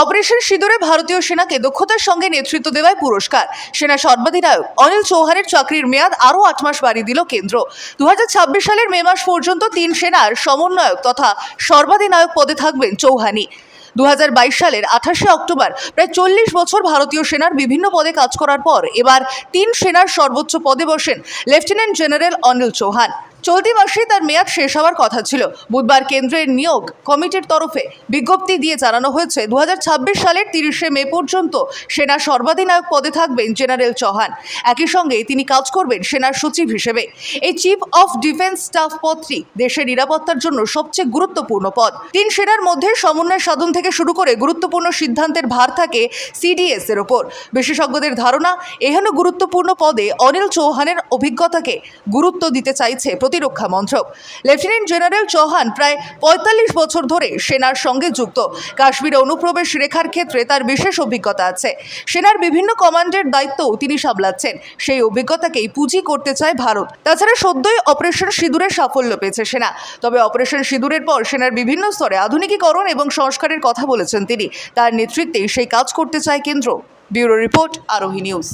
Operation সিঁদুরে ভারতীয় সেনাকে দক্ষতার সঙ্গে নেতৃত্ব দেওয়ায় পুরস্কার। সেনা সর্বাধিনায়ক অনিল চৌহানের চাকরির মেয়াদ আরও আট মাস বাড়িয়ে দিল কেন্দ্র। দু হাজার ছাব্বিশ সালের মে মাস পর্যন্ত তিন সেনার সমন্বয়ক তথা সর্বাধিনায়ক পদে থাকবেন চৌহানি দু হাজার বাইশ সালের আঠাশে অক্টোবর প্রায় চল্লিশ বছর ভারতীয় সেনার বিভিন্ন পদে কাজ করার পর এবার তিন সেনার সর্বোচ্চ পদে বসেন লেফটেন্যান্ট জেনারেল অনিল চৌহান। চলতি মাসে তার মেয়াদ শেষ হওয়ার কথা ছিল। বুধবার কেন্দ্রের নিয়োগ কমিটির তরফে বিজ্ঞপ্তি দিয়ে জানানো হয়েছে, দুহাজার ছাব্বিশ সালের তিরিশে মে পর্যন্ত সেনা সর্বাধিনায়ক পদে থাকবেন জেনারেল চৌহান। একই সঙ্গে তিনি কাজ করবেন সেনার সচিব হিসেবে। এই চিফ অফ ডিফেন্স স্টাফ পদটি দেশের নিরাপত্তার জন্য সবচেয়ে গুরুত্বপূর্ণ পদ। তিন সেনার মধ্যে সমন্বয় সাধন থেকে শুরু করে গুরুত্বপূর্ণ সিদ্ধান্তের ভার থাকে সিডিএস এর ওপর। বিশেষজ্ঞদের ধারণা, এহেন গুরুত্বপূর্ণ পদে অনিল চৌহানের অভিজ্ঞতাকে গুরুত্ব দিতে চাইছে প্রতিরক্ষা মন্ত্রক। লেফটেন্যান্ট জেনারেল চৌহান প্রায় পঁয়তাল্লিশ বছর ধরে সেনার সঙ্গে যুক্ত। কাশ্মীরে অনুপ্রবেশ রেখার ক্ষেত্রে তার বিশেষ অভিজ্ঞতা আছে। সেনার বিভিন্ন কমান্ডের দায়িত্বও তিনি সামলাচ্ছেন। সেই অভিজ্ঞতাকেই পুঁজি করতে চায় ভারত। তাছাড়া সদ্যই অপারেশন সিঁদুরের সাফল্য পেয়েছে সেনা। তবে অপারেশন সিঁদুরের পর সেনার বিভিন্ন স্তরে আধুনিকীকরণ এবং সংস্কারের কথা বলেছেন তিনি। তার নেতৃত্বেই সেই কাজ করতে চায় কেন্দ্র। Bureau report, Arohi news.